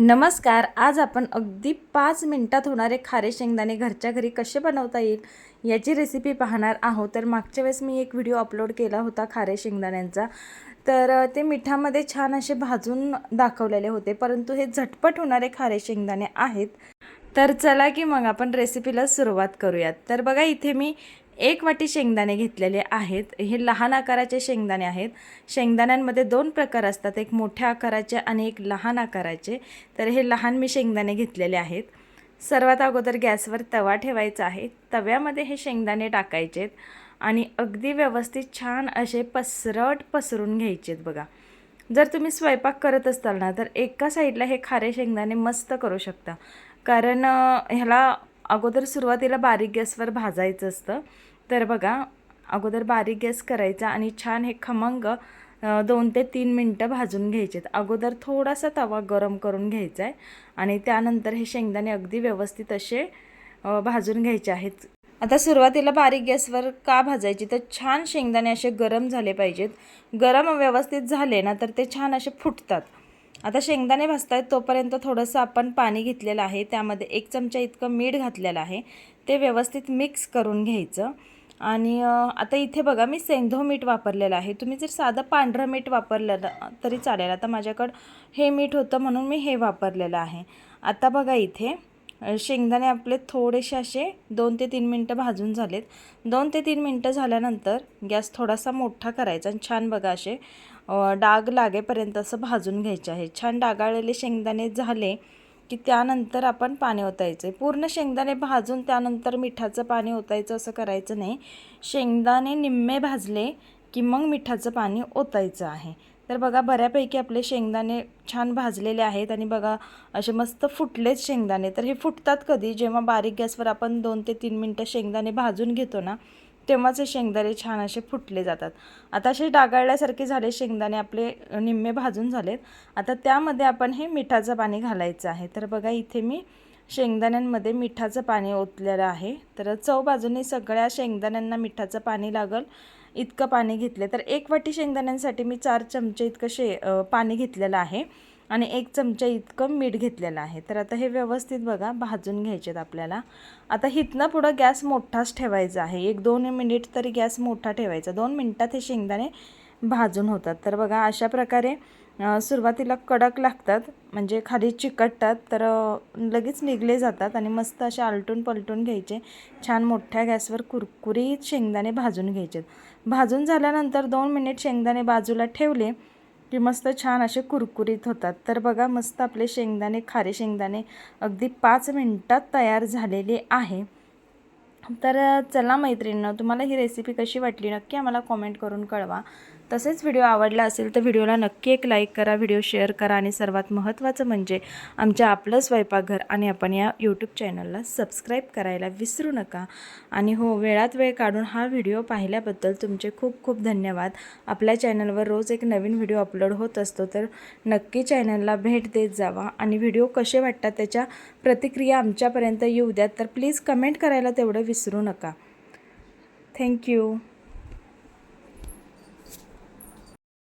नमस्कार आज आपण अगदी पाच मिनटात होणारे खारे शेंगदाणे घरच्या घरी कसे बनवता येईल याची रेसिपी पाहणार आहोत. तर मागच्या वेळेस मी एक व्हिडिओ अपलोड केला होता खारे शेंगदाण्यांचा. तर ते मिठामध्ये छान असे भाजून दाखवलेले होते परंतु हे झटपट होणारे खारे शेंगदाणे आहेत. तर चला की मग आपण रेसिपीला सुरुवात करूयात. तर बघा इथे मी एक वाटी शेंगदाणे घेतलेले आहेत. हे लहान आकाराचे शेंगदाणे आहेत. शेंगदाण्यांमध्ये दोन प्रकार असतात. एक मोठ्या आकाराचे आणि एक लहान आकाराचे. तर हे लहान मी शेंगदाणे घेतलेले आहेत. सर्वात अगोदर गॅसवर तवा ठेवायचा आहे. तव्यामध्ये हे शेंगदाणे टाकायचेत आणि अगदी व्यवस्थित छान असे पसरट पसरून घ्यायचेत बघा. जर तुम्ही स्वयंपाक करत असाल ना तर एका साईडला हे खारे शेंगदाणे मस्त करू शकता. कारण ह्याला अगोदर सुरुवातीला बारीक गॅसवर भाजायचं असतं. तर बघा अगोदर बारीक गॅस करायचा आणि छान हे खमंग दोन ते तीन मिनटं भाजून घ्यायचेत. अगोदर थोडासा तवा गरम करून घ्यायचा आहे आणि त्यानंतर हे शेंगदाणे अगदी व्यवस्थित असे भाजून घ्यायचे आहेत. आता सुरुवातीला बारीक गॅसवर का भाजायची? तर छान शेंगदाणे असे गरम झाले पाहिजेत. गरम व्यवस्थित झाले ना तर ते छान असे फुटतात. आता शेंगदाणे भाजतायत तोपर्यंत थोडंसं आपण पाणी घेतलेलं आहे. त्यामध्ये एक चमचा इतकं मीठ घातलेलं आहे. ते व्यवस्थित मिक्स करून घ्यायचं. आणि आता इथे बघा मी सेंधो मीठ वापरलेलं आहे. तुम्ही जर साधं पांढरं मीठ वापरलं तरी चालेल. आता माझ्याकडं हे मीठ होतं म्हणून मी हे वापरलेलं आहे. आता बघा इथे शेंगदाणे आपले थोडेसे असे दोन ते तीन मिनटं भाजून झालेत. दोन ते तीन मिनटं झाल्यानंतर गॅस थोडासा मोठा करायचा आणि छान बघा असे डाग लागेपर्यंत असं भाजून घ्यायचे आहे. छान डागाळलेले शेंगदाणे झाले की त्यानंतर आपण पाणी ओतायचं आहे पूर्ण शेंगदाणे भाजून त्यानंतर मिठाचं पाणी ओतायचं असं करायचं नाही. शेंगदाणे निम्मे भाजले की मग मिठाचं पाणी ओतायचं आहे. तर बघा बऱ्यापैकी आपले शेंगदाणे छान भाजलेले आहेत आणि बघा असे मस्त फुटलेच शेंगदाणे. तर हे फुटतात कधी? जेव्हा बारीक गॅसवर आपण दोन ते तीन मिनटं शेंगदाणे भाजून घेतो ना तेव्हाच हे शेंगदाणे छान असे फुटले जातात. आता असे डागाळल्यासारखे झाले शेंगदाणे आपले निम्मे भाजून झालेत. आता त्यामध्ये आपण हे मिठाचं पाणी घालायचं आहे. तर बघा इथे मी शेंगदाण्यांमध्ये मिठाचं पाणी ओतलेलं आहे. तर चव बाजूने सगळ्या शेंगदाण्यांना मिठाचं पाणी लागल इतकं पाणी घेतले. तर एक वाटी शेंगदाण्यांसाठी मी चार चमचे इतकं शे पाणी घेतलेलं आहे. आणि एक चमचा इतकं मीठ घेतलेलं आहे. तर आता हे व्यवस्थित बघा भाजून घ्यायचेत आपल्याला. आता हिथनं पुढं गॅस मोठाच ठेवायचा आहे. एक दोन मिनिट तरी गॅस मोठा ठेवायचा. दोन मिनटात हे शेंगदाणे भाजून होतात. तर बघा अशा प्रकारे सुरुवातीला कडक लागतात म्हणजे खाली चिकटतात तर लगेच निघले जातात आणि मस्त असे आलटून पलटून घ्यायचे. छान मोठ्या गॅसवर कुरकुरीत शेंगदाणे भाजून घ्यायचे भाजून झाल्यानंतर दोन मिनिट शेंगदाणे बाजूला ठेवले की मस्त छान असे कुरकुरीत होतात. तर बघा मस्त आपले शेंगदाणे खारे शेंगदाणे अगदी पाच मिनटात तयार झालेले आहे. तर चला मैत्रिणीनं तुम्हाला ही रेसिपी कशी वाटली नक्की आम्हाला कॉमेंट करून कळवा. तसेच व्हिडिओ आवडला असेल तर व्हिडिओला नक्की एक लाईक करा व्हिडिओ शेअर करा आणि सर्वात महत्त्वाचं म्हणजे आमच्या आपलं स्वयंपाकघर आणि आपण या यूट्यूब चॅनलला सबस्क्राईब करायला विसरू नका. आणि हो वेळात वेळ काढून हा व्हिडिओ पाहिल्याबद्दल तुमचे खूप खूप धन्यवाद. आपल्या चॅनलवर रोज एक नवीन व्हिडिओ अपलोड होत असतो तर नक्की चॅनलला भेट देत जावा. आणि व्हिडिओ कसे वाटतात त्याच्या प्रतिक्रिया आमच्यापर्यंत येऊ द्यात तर प्लीज कमेंट करायला तेवढं विसरू नका. थँक्यू